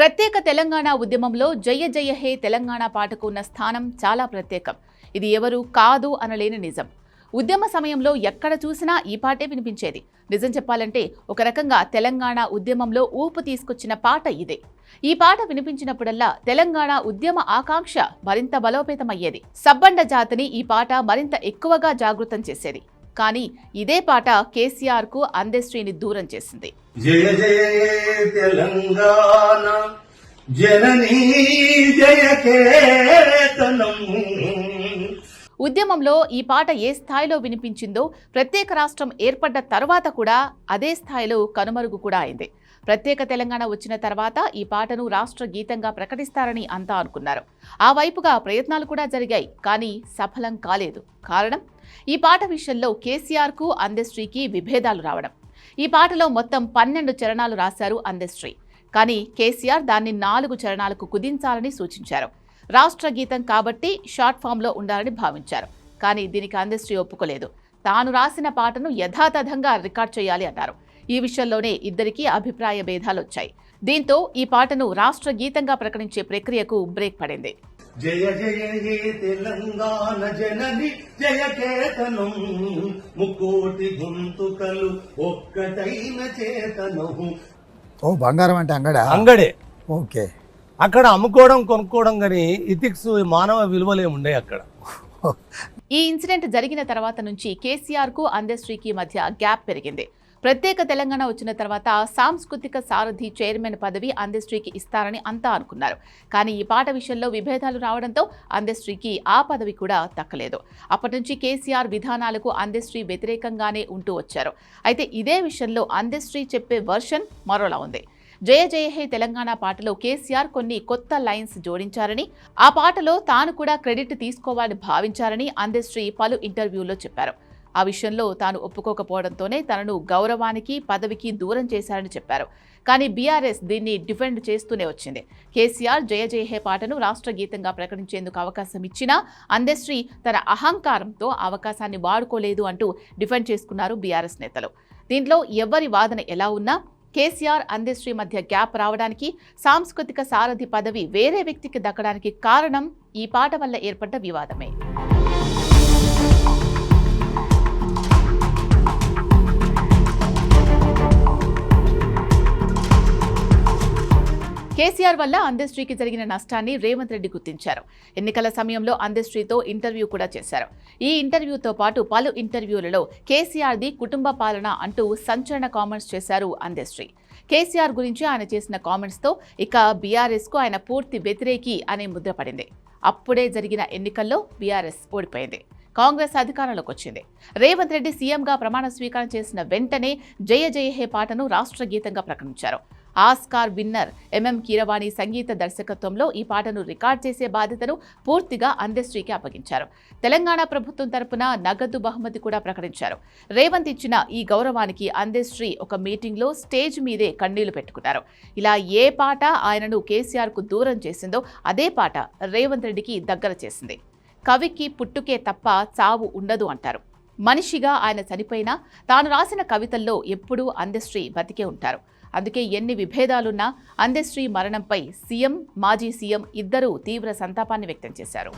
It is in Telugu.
ప్రత్యేక తెలంగాణ ఉద్యమంలో జయ జయ హే తెలంగాణ పాటకు ఉన్న స్థానం చాలా ప్రత్యేకం. ఇది ఎవరు కాదు అనలేని నిజం. ఉద్యమ సమయంలో ఎక్కడ చూసినా ఈ పాటే వినిపించేది. నిజం చెప్పాలంటే ఒక రకంగా తెలంగాణ ఉద్యమంలో ఊపు తీసుకొచ్చిన పాట ఇదే. ఈ పాట వినిపించినప్పుడల్లా తెలంగాణ ఉద్యమ ఆకాంక్ష మరింత బలోపేతమయ్యేది. సబ్బండ జాతిని ఈ పాట మరింత ఎక్కువగా జాగృతం చేసేది. కానీ ఇదే పాట కేసీఆర్కు అందశ్రీని దూరం చేసింది. జయ జయ తెలంగాణ జననీ జయ కేతనం. ఉద్యమంలో ఈ పాట ఏ స్థాయిలో వినిపించిందో ప్రత్యేక రాష్ట్రం ఏర్పడ్డ తర్వాత కూడా అదే స్థాయిలో కనుమరుగు కూడా అయింది. ప్రత్యేక తెలంగాణ వచ్చిన తర్వాత ఈ పాటను రాష్ట్ర గీతంగా ప్రకటిస్తారని అంతా అనుకున్నారు. ఆ వైపుగా ప్రయత్నాలు కూడా జరిగాయి కానీ సఫలం కాలేదు. కారణం? ఈ పాట విషయంలో కేసీఆర్కు అందశ్రీకి విభేదాలు రావడం. ఈ పాటలో మొత్తం పన్నెండు చరణాలు రాశారు అందశ్రీ కానీ కేసీఆర్ దాన్ని నాలుగు చరణాలకు కుదించాలని సూచించారు. రాష్ట్ర గీతం కాబట్టి షార్ట్ ఫామ్లో ఉండాలని భావించారు. కానీ దీనికి అందశ్రీ ఒప్పుకోలేదు. తాను రాసిన పాటను యథాతథంగా రికార్డ్ చేయాలి అన్నారు. ఈ విషయంలోనే ఇద్దరికీ అభిప్రాయ భేదాలు వచ్చాయి దీంతో ఈ పాటను రాష్ట్ర గీతంగా ప్రకటించే ప్రక్రియకు బ్రేక్ పడింది. జయ జయ హే తెలంగాణ జనని జయ కేతనం. ముక్కోటి గొంతుకలు ఒక్కటైన చేతనం ఓ బంగారం అంటే అంగడా? అంగడే. ఓకే. అక్కడ అమ్ముకోవడం కొనుక్కోవడం కానీ ఇథిక్స్ మానవ విలువలు ఏముండే అక్కడ. ఈ ఇన్సిడెంట్ జరిగిన తర్వాత నుంచి కేసీఆర్కు అందశ్రీకి మధ్య గ్యాప్ పెరిగింది. ప్రత్యేక తెలంగాణ వచ్చిన తర్వాత సాంస్కృతిక సారథి చైర్మన్ పదవి అందశ్రీకి ఇస్తారని అంతా అనుకున్నారు. కానీ ఈ పాట విషయంలో విభేదాలు రావడంతో అందశ్రీకి ఆ పదవి కూడా దక్కలేదు. అప్పటి నుంచి కేసీఆర్ విధానాలకు అందశ్రీ వ్యతిరేకంగానే ఉంటూ వచ్చారు. అయితే ఇదే విషయంలో అందశ్రీ చెప్పే వర్షన్ మరోలా ఉంది. జయ జయ హే తెలంగాణ పాటలో కేసీఆర్ కొన్ని కొత్త లైన్స్ జోడించారని ఆ పాటలో తాను కూడా క్రెడిట్ తీసుకోవాలని భావించారని అందశ్రీ పలు ఇంటర్వ్యూల్లో చెప్పారు. ఆ విషయంలో తాను ఒప్పుకోకపోవడంతోనే తనను గౌరవానికి పదవికి దూరం చేశారని చెప్పారు. కానీ బీఆర్ఎస్ దీన్ని డిఫెండ్ చేస్తూనే వచ్చింది. కేసీఆర్ జయ జయ హే పాటను రాష్ట్ర గీతంగా ప్రకటించేందుకు అవకాశం ఇచ్చినా అందశ్రీ తన అహంకారంతో అవకాశాన్ని వాడుకోలేదు అంటూ డిఫెండ్ చేసుకున్నారు బీఆర్ఎస్ నేతలు. దీంట్లో ఎవరి వాదన ఎలా ఉన్నా కేసీఆర్ అందశ్రీ మధ్య గ్యాప్ రావడానికి సాంస్కృతిక సారథి పదవి వేరే వ్యక్తికి దక్కడానికి కారణం ఈ పాట వల్ల ఏర్పడ్డ వివాదమే. కేసీఆర్ వల్ల అందశ్రీకి జరిగిన నష్టాన్ని రేవంత్ రెడ్డి గుర్తించారు. ఎన్నికల సమయంలో అందశ్రీతో ఇంటర్వ్యూ కూడా చేశారు. ఈ ఇంటర్వ్యూతో పాటు పలు ఇంటర్వ్యూలలో కేసీఆర్ది కుటుంబ పాలన అంటూ సంచలన కామెంట్స్ చేశారు అందశ్రీ కేసీఆర్ గురించి ఆయన చేసిన కామెంట్స్తో ఇక బీఆర్ఎస్కు ఆయన పూర్తి వ్యతిరేకి అనే ముద్ర పడింది. అప్పుడే జరిగిన ఎన్నికల్లో బీఆర్ఎస్ ఓడిపోయింది. కాంగ్రెస్ అధికారంలోకి వచ్చింది. రేవంత్ రెడ్డి సీఎంగా ప్రమాణ స్వీకారం చేసిన వెంటనే జయ జయ హే పాటను రాష్ట్ర గీతంగా ప్రకటించారు. ఆస్కార్ విన్నర్ ఎంఎం కీరవాణి సంగీత దర్శకత్వంలో ఈ పాటను రికార్డ్ చేసే బాధ్యతను పూర్తిగా అందశ్రీకి అప్పగించారు. తెలంగాణ ప్రభుత్వం తరపున నగదు బహుమతి కూడా ప్రకటించారు. రేవంత్ ఇచ్చిన ఈ గౌరవానికి అందశ్రీ ఒక మీటింగ్లో స్టేజ్ మీదే కన్నీళ్ళు పెట్టుకున్నారు. ఇలా ఏ పాట ఆయనను కేసీఆర్కు దూరం చేసిందో అదే పాట రేవంత్ రెడ్డికి దగ్గర చేసింది. కవికి పుట్టుకే తప్ప చావు ఉండదు అంటారు. మనిషిగా ఆయన చనిపోయినా తాను రాసిన కవితల్లో ఎప్పుడూ అందశ్రీ బతికే ఉంటారు. అందుకే ఎన్ని విభేదాలున్నా అందశ్రీ మరణంపై సీఎం మాజీ సీఎం ఇద్దరూ తీవ్ర సంతాపాన్ని వ్యక్తం చేశారు.